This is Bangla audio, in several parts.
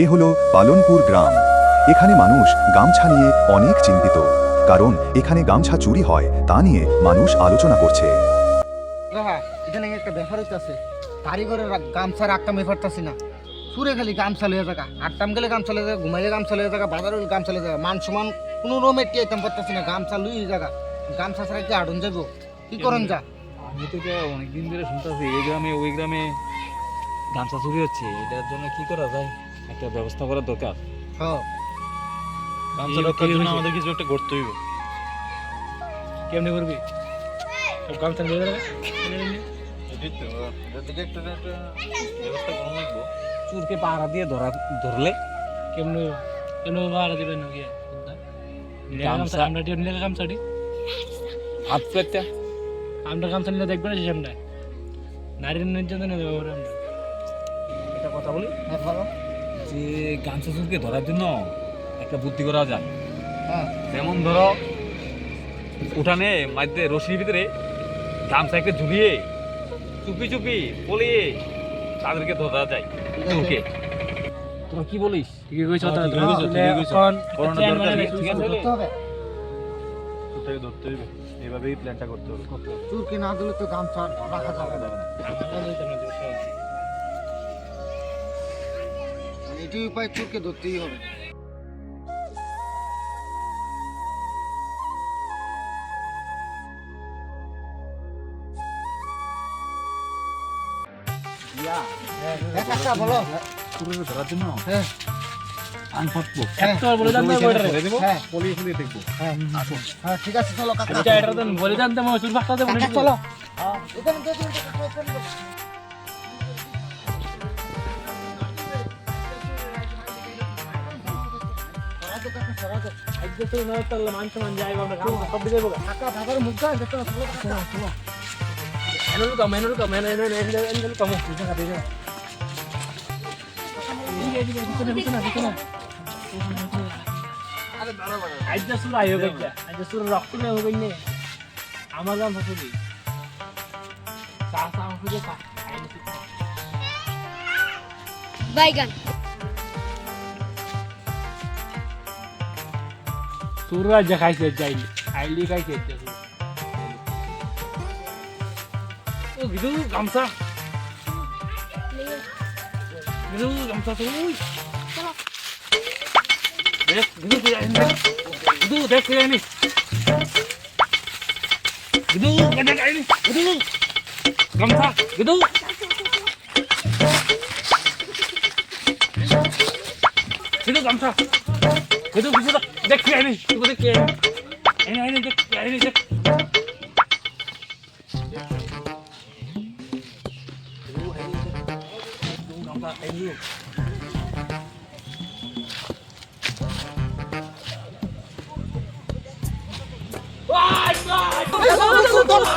এ হলো পালনপুর গ্রাম। এখানে মানুষ গামছা নিয়ে অনেক চিন্তিত। কারণ এখানে গামছা চুরি হয় তা নিয়ে মানুষ আলোচনা করছে। এখানে একটা ব্যাপার হইতাছে। কারিগরের গামছা রাখতাম এফারতাছি না। সুরে খালি গামছা লয়ে থাকা আটটাম গেলে গামছা লয়ে থাকা ঘুমাইলে গামছা লয়ে থাকা বাজার হলে গামছা লয়ে থাকা মান সমান কোনো রোমে টিয়াইতাম পারতাছি না গামছা লুই জায়গা গামছা ছাড়া কি আড়ন যাব কি করেন যা? আমি তো অনেকদিন ধরে শুনতেছি এই গ্রামে ওই গ্রামে গামছা চুরি হচ্ছে এটার জন্য কি করা যায়? একটা ব্যবস্থা করার দরকার। হ গামছা রক্ষার জন্য আমাদের কিছু একটা করতে হইব। কেমনে করবি? সব নিয়ে যাবে চুরকে পাহারা দিয়ে ধরা ধরলে কেমনে কেন ভাড়া দিবেন নাকি গামছা- আমরা টিয়া নিলে হাত পেতে। আমরা গামছা নিলে দেখবেন না সামনে? নারীর নির্যাতন দেবো আমরা। একটা কথা বলি? হ্যাঁ বলো। যে গামছা চুরকে ধরার জন্য একটা বুদ্ধি করা যায়। হ্যাঁ। যেমন ধরো উঠানে মাঝে রশির ভিতরে গামছা একটা ঝুলিয়ে চুপি চুপি পলিয়ে তাদেরকে ধরা যায় চুরকে তোরা কি বলিস? ঠিকই কইছো হ্যাঁ, তাহলে। এখন করোনা দরকার মানে ঠিক আছে? ধরতে হবে। ওটাকে ধরতে হবে। এইভাবেই প্ল্যানটা করতে হবে। চুরকি না দিলে তো গামছা রাখা যাবে না। এটি উপায় চুরকে ধরতেই হবে হ্যাঁ হ্যাঁ হ্যাঁ হ্যাঁ হ্যাঁ ঠিক আছে চলো কাকা চুল আমার গান ফসলি বাইগান suruh aja guys jajain Aili kayak gitu oh gitu gamsa gitu gamsa suruh Des, gitu tuh ya ini gitu Des ya ini gitu gajah ini gitu gamsa gitu gitu gamsa gitu gamsa গামছা গিদু গিদু দেখ তুই আইনি তুই দেখ তুই আইনি আইনি, দেখ আইনি দেখ চলো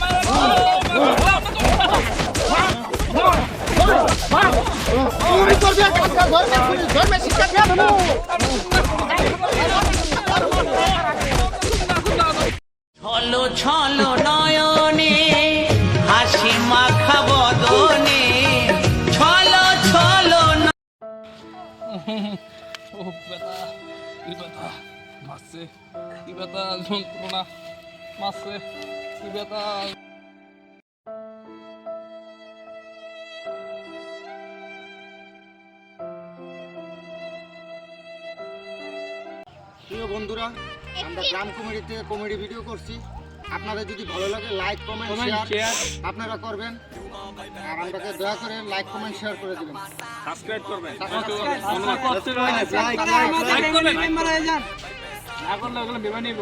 ছলো ছলো নয়নে, হাসি মাখা বদনে, ছলো ছলো ও ব্যথা মাসে, কি ব্যথা, যন্ত্রণা, মাসে, কি ব্যথা। প্রিয় বন্ধুরা আমরা গ্রাম কমেডিতে কমেডি ভিডিও করছি আপনাদের যদি ভালো লাগে লাইক কমেন্ট শেয়ার আপনারা করবেন আর আমাকে দয়া করে লাইক কমেন্ট শেয়ার করে দিবেন সাবস্ক্রাইব করবেন না করলে ওগুলো বিমান নিব